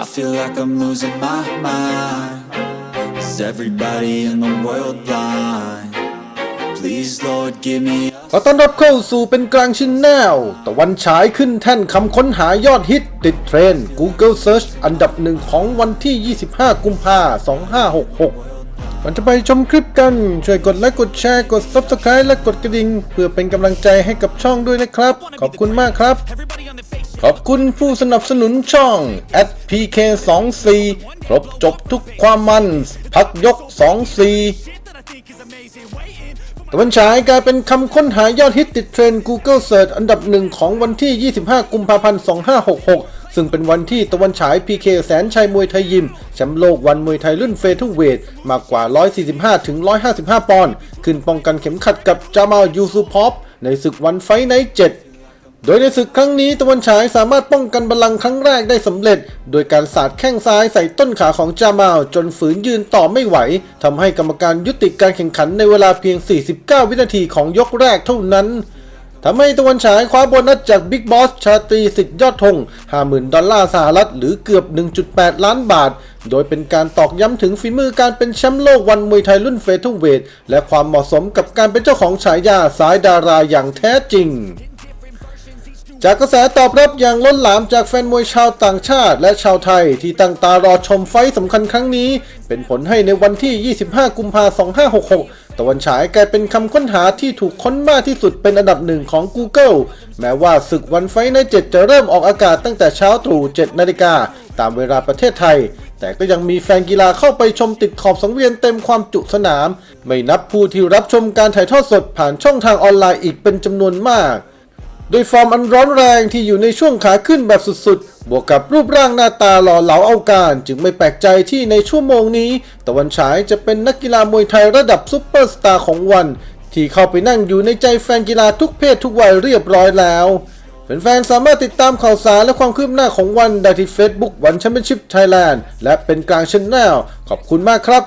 I feel like I'm losing my mind. Is everybody in the world blind? Please, Lord, give me ขอต้อนรับเข้าสู่เป็นกลางชินแนลตะวันฉายขึ้นแท่นคำค้นหายอดฮิตติดเทรนด์ Google Search อันดับหนึ่งของวันที่ 25 กุมภา2566ก่อนจะไปชมคลิปกัน ช่วยกดไลค์กดแชร์กด Subscribe และกดกระดิ่ง เพื่อเป็นกำลังใจให้กับช่องด้วยนะครับ ขอบคุณมากครับ ขอบคุณผู้สนับสนุนช่อง SPK24 ครบจบทุกความมัน พักยก 24ตะวันฉายกลายเป็นคำค้นหายอดฮิตติดเทรนด์ Google Search อันดับหนึ่งของวันที่ 25 กุมภาพันธ์ 2566 ซึ่งเป็นวันที่ตะวันฉาย PK แสนชัยมวยไทยยิมแชมป์โลกวันมวยไทยรุ่นเฟเธอร์เวทมากกว่า 145ถึง155 ปอนด์ ขึ้นป้องกันเข็มขัดกับจามาลยูซูพอฟในศึกวันไฟไนท์7 โดยในศึกครั้งนี้ตะวันฉายสามารถป้องกันบัลลังก์ครั้งแรกได้สำเร็จ โดยการสาดแข้งซ้ายใส่ต้นขาของจามาลจนฝืนยืนต่อไม่ไหวทำให้กรรมการยุติการแข่งขันในเวลาเพียง 49 วินาทีของยกแรกเท่านั้นทำให้ตะวันฉายคว้าโบนัสจากบิ๊กบอสชาตรีสิทธิ์ยอดธง 50,000 ดอลลาร์สหรัฐหรือเกือบ 1.8 ล้านบาท โดยเป็นการตอกย้ำถึงฝีมือการเป็นแชมป์โลกวันมวยไทยรุ่นเฟเธอร์เวทและความเหมาะสมกับการเป็นเจ้าของฉายาสายดาราอย่างแท้จริง จากกระแสตอบรับอย่างล้นหลามจากแฟนมวยชาวต่างชาติ และชาวไทยที่ตั้งตารอชมไฟต์สำคัญครั้งนี้ เป็นผลให้ในวันที่ 25 กุมภาพันธ์ 2566 ตะวันฉายกลายเป็นคำค้นหาที่ถูกค้นมากที่สุดเป็นอันดับหนึ่งของ Google แม้ว่าศึกวันไฟต์ใน7จะเริ่มออกอากาศตั้งแต่เช้าตรู่ 7 นาฬิกาตามเวลาประเทศไทย แต่ก็ยังมีแฟนกีฬาเข้าไปชมติดขอบสังเวียนเต็มความจุสนาม ไม่นับผู้ที่รับชมการถ่ายทอดสดผ่านช่องทางออนไลน์อีกเป็นจำนวนมาก ด้วยฟอร์มอันร้อนแรงที่อยู่ในช่วงขาขึ้นแบบสุดๆ บวกกับรูปร่างหน้าตาหล่อเหลาเอาการ จึงไม่แปลกใจที่ในชั่วโมงนี้ ตะวันฉายจะเป็นนักกีฬามวยไทยระดับซุปเปอร์สตาร์ของวัน ที่เข้าไปนั่งอยู่ในใจแฟนกีฬาทุกเพศทุกวัยเรียบร้อยแล้วแฟนๆสามารถติดตามข่าวสารและความคืบหน้าของวันได้ที่ Facebook วันแชมเปี้ยนชิพไทยแลนด์และเป็นกลางชั้นแนลขอบคุณมากครับ